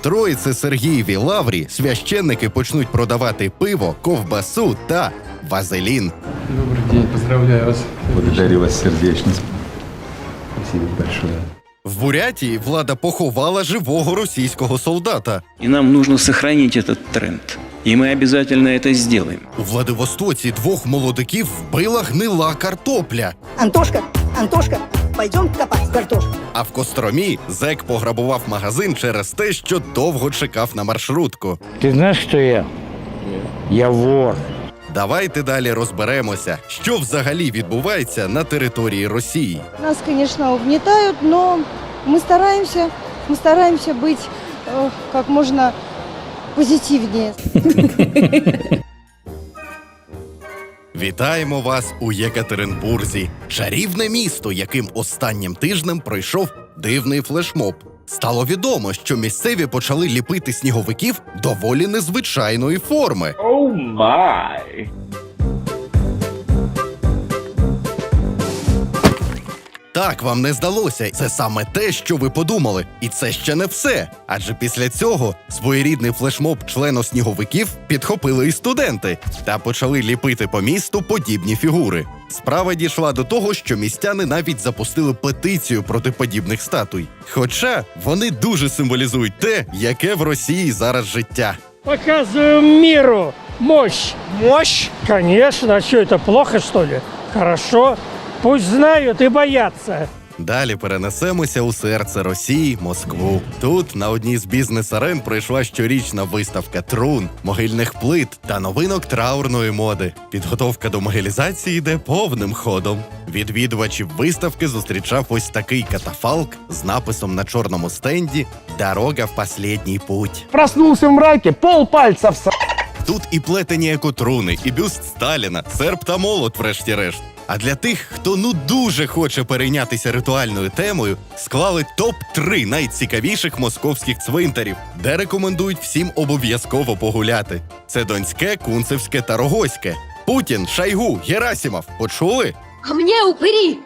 Троїці Сергієві Лаврі священники почнуть продавати пиво, ковбасу та вазелін. Добрый день, поздравляю вас. Благодарю вас сердечно. Спасибо большое. В Бурятії влада поховала живого російського солдата. И нам нужно сохранить этот тренд. И мы обязательно это сделаем. У Владивостоці двох молодиків вбила гнила картопля. Антошка, Антошка, пойдем копать картошку. А в Костромі зек пограбував магазин через те, що довго чекав на маршрутку. Ты знаешь, кто я? Я вор. Давайте далі розберемося, що взагалі відбувається на території Росії. Нас, конечно, угнетают, но мы стараемся, мы стараемся быть э, как можно позитивнее. Вітаємо вас у Єкатеринбурзі, чарівне місто, яким останнім тижнем пройшов дивний флешмоб. Стало відомо, що місцеві почали ліпити сніговиків доволі незвичайної форми. Так вам не здалося. Це саме те, що ви подумали. І це ще не все. Адже після цього своєрідний флешмоб члену сніговиків підхопили і студенти та почали ліпити по місту подібні фігури. Справа дійшла до того, що містяни навіть запустили петицію проти подібних статуй. Хоча вони дуже символізують те, яке в Росії зараз життя. Показываем миру мощь. Мощь? Конечно. А что, это плохо, что ли? Хорошо. Пусть знают и боятся. Далі перенесемося у серце Росії, Москву. Тут на одній з бізнес-арен пройшла щорічна виставка трун, могильних плит та новинок траурної моди. Підготовка до могилізації йде повним ходом. Відвідувачів виставки зустрічав ось такий катафалк з написом на чорному стенді Дорога в последній путь. Проснулся в мраке, пол пальца в Тут і плетені екотруни, і бюст Сталіна, серп та молот, врешті-решт. А для тих, хто ну дуже хоче перейнятися ритуальною темою, склали топ-3 найцікавіших московських цвинтарів, де рекомендують всім обов'язково погуляти. Це Донське, Кунцевське та Рогоське. Путін, Шайгу, Герасімов. Почули? Ко мне, упыри!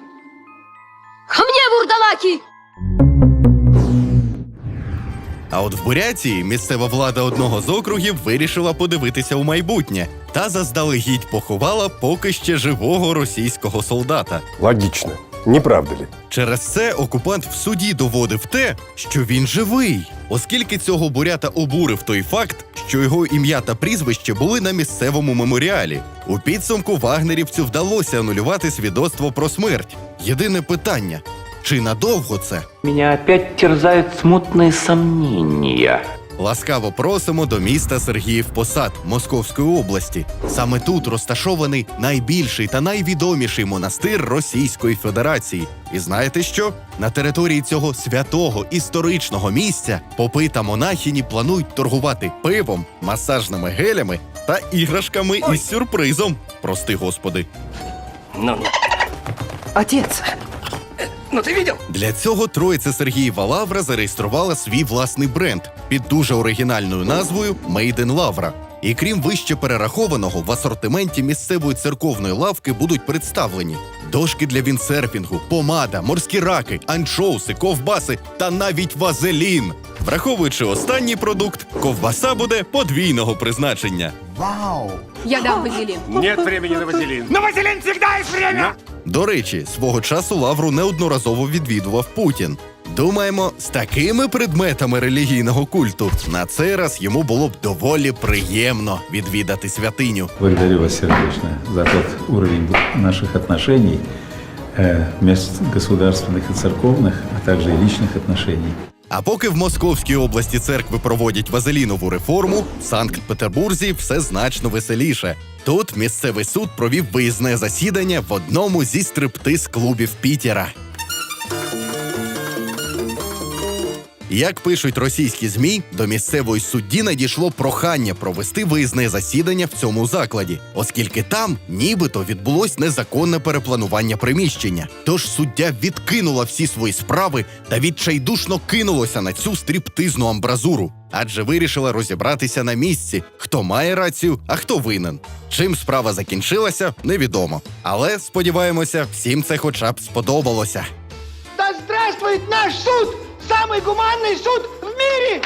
Ко мне, вурдалаки! А от в Бурятії місцева влада одного з округів вирішила подивитися у майбутнє та заздалегідь поховала поки ще живого російського солдата. Логично. Не правда ли? Через це окупант в суді доводив те, що він живий, оскільки цього бурята обурив той факт, що його ім'я та прізвище були на місцевому меморіалі. У підсумку вагнерівцю вдалося анулювати свідоцтво про смерть. Єдине питання: чи надовго це? Меня опять терзают смутные сомнения. Ласкаво просимо до міста Сергіїв Посад Московської області. Саме тут розташований найбільший та найвідоміший монастир Російської Федерації. І знаєте що? На території цього святого історичного місця попи та монахині планують торгувати пивом, масажними гелями та іграшками із сюрпризом. Прости господи. Отец, ну ты видел? Для цього троїця Сергієва Лавра зареєструвала свій власний бренд під дуже оригінальною назвою Made in Lavra. І крім вище перерахованого, в асортименті місцевої церковної лавки будуть представлені дошки для віндсерфінгу, помада, морські раки, анчоуси, ковбаси та навіть вазелін. Враховуючи останній продукт, ковбаса буде подвійного призначення. Я дам вазелин. Нет времени на вазелин. Но Василин всегда есть время! До речі, свого часу лавру неодноразово відвідував Путін. Думаємо, з такими предметами релігійного культу на цей раз йому було б доволі приємно відвідати святиню. Благодарю вас сердечно за тот уровень наших отношений, э, мест государственных и церковных, а также и личных отношений. А поки в Московській області церкви проводять вазелінову реформу, в Санкт-Петербурзі все значно веселіше. Тут місцевий суд провів виїзне засідання в одному зі стриптиз-клубів Пітера. Як пишуть російські змі, до місцевої судді надійшло прохання провести виїзне засідання в цьому закладі, оскільки там нібито відбулось незаконне перепланування приміщення. Тож суддя відкинула всі свої справи та відчайдушно кинулося на цю стріптизну амбразуру, адже вирішила розібратися на місці, хто має рацію, а хто винен. Чим справа закінчилася, невідомо. Але сподіваємося, всім це хоча б сподобалося. Да здравствует наш суд! Самый гуманный суд в мире!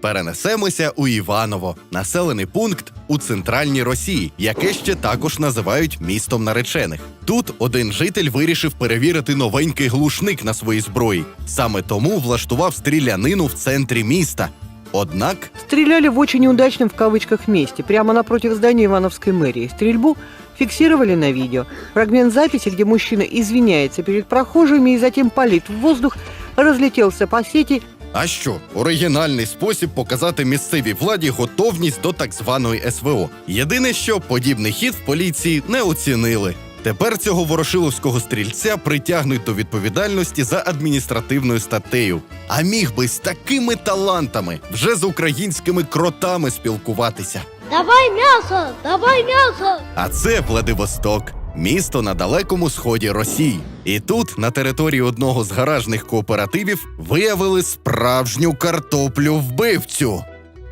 Перенесемося у Іваново, населений пункт у центральній Росії, яке ще також називають містом наречених. Тут один житель вирішив перевірити новенький глушник на своїй зброї. Саме тому влаштував стрілянину в центрі міста. Однак Стреляли в очень неудачном в кавычках месте, прямо напротив здания Ивановской мэрии. Стрельбу фиксировали на видео. Фрагмент записи, где мужчина извиняется перед прохожими и затем палит в воздух, разлетелся по сети А що, оригінальний спосіб показати місцевій владі готовність до так званої СВО. Єдине, що подібний хід в поліції не оцінили. Тепер цього ворошиловського стрільця притягнуть до відповідальності за адміністративною статтею. А міг би з такими талантами вже з українськими кротами спілкуватися. Давай мясо! Давай мясо! А це Владивосток, місто на далекому сході Росії. І тут, на території одного з гаражних кооперативів, виявили справжню картоплю вбивцю.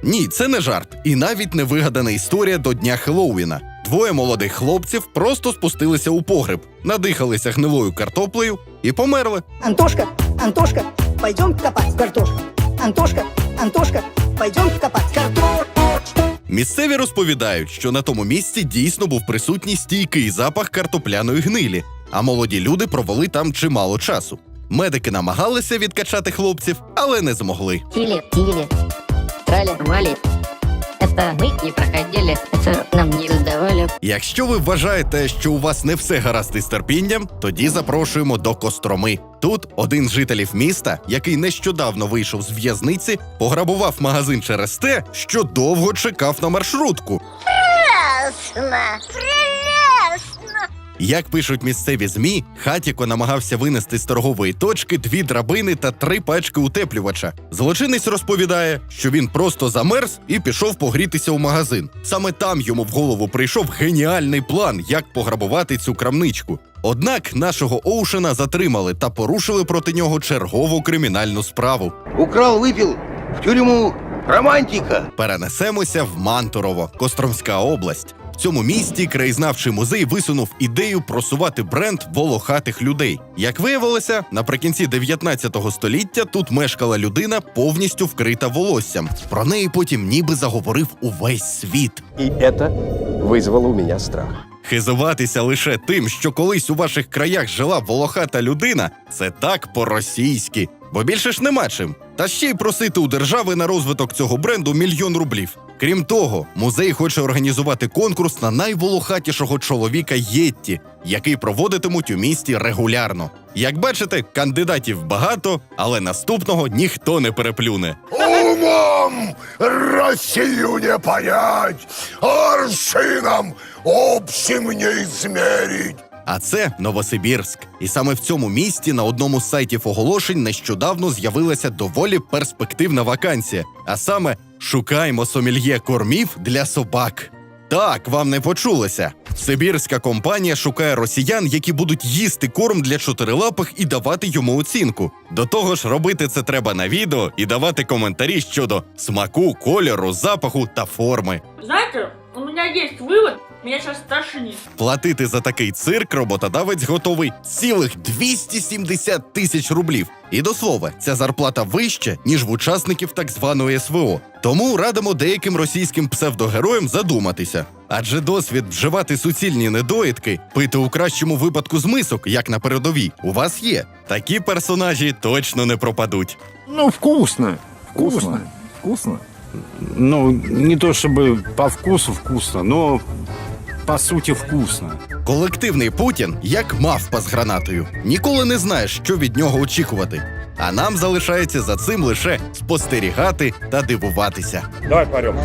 Ні, це не жарт, і навіть не вигадана історія до дня Хеллоуіна. Двоє молодих хлопців просто спустилися у погреб, надихалися гнилою картоплею і померли. Антошка, Антошка, пойдем копать картошку. Антошка, Антошка, пойдем копать картошку. Місцеві розповідають, що на тому місці дійсно був присутній стійкий запах картопляної гнилі, а молоді люди провели там чимало часу. Медики намагалися відкачати хлопців, але не змогли. Тили, тили, трали, вали Это мы не проходили, это нам не сдавали. Якщо ви вважаєте, що у вас не все гаразд із терпінням, тоді запрошуємо до Костроми. Тут один з жителів міста, який нещодавно вийшов з в'язниці, пограбував магазин через те, що довго чекав на маршрутку. Як пишуть місцеві змі, хатіко намагався винести з торгової точки дві драбини та три пачки утеплювача. Злочинець розповідає, що він просто замерз і пішов погрітися у магазин. Саме там йому в голову прийшов геніальний план, як пограбувати цю крамничку. Однак нашого Оушена затримали та порушили проти нього чергову кримінальну справу. Украл, выпил, в тюрьму. Романтика. Перенесемося в Мантурово, Костромська область. Цьому місті краєзнавчий музей висунув ідею просувати бренд волохатих людей. Як виявилося, наприкінці 19 століття тут мешкала людина повністю вкрита волоссям. Про неї потім ніби заговорив увесь світ. И это вызвало у меня страх. Хизуватися лише тим, що колись у ваших краях жила волохата людина, це так по-російськи. Бо більше ж нема чим. Та ще й просити у держави на розвиток цього бренду мільйон рублів. Крім того, музей хоче організувати конкурс на найволохатішого чоловіка Єтті, який проводитимуть у місті регулярно. Як бачите, кандидатів багато, але наступного ніхто не переплюне. Умом Россию не понять, аршином общим не измерить. А це Новосибірськ. І саме в цьому місті на одному з сайтів оголошень нещодавно з'явилася доволі перспективна вакансія. А саме шукаємо сомельє кормів для собак. Так, вам не почулося. Сибірська компанія шукає росіян, які будуть їсти корм для чотирилапих і давати йому оцінку. До того ж, робити це треба на відео і давати коментарі щодо смаку, кольору, запаху та форми. Знаете, у меня есть вывод, меня сейчас тошнит. Платити за такий цирк роботодавець готовий цілих 270 тисяч рублів. І до слова, ця зарплата вища, ніж в учасників так званої СВО. Тому радимо деяким російським псевдогероям задуматися. Адже досвід вживати суцільні недоїдки, пити у кращому випадку з мисок, як на передовій, у вас є. Такі персонажі точно не пропадуть. Ну, вкусно. Вкусно. Вкусно. Ну, не то чтобы по вкусу вкусно, но по суті вкусно. Колективний Путін, як мавпа з гранатою, ніколи не знаєш, що від нього очікувати. А нам залишається за цим лише спостерігати та дивуватися. Давай порем.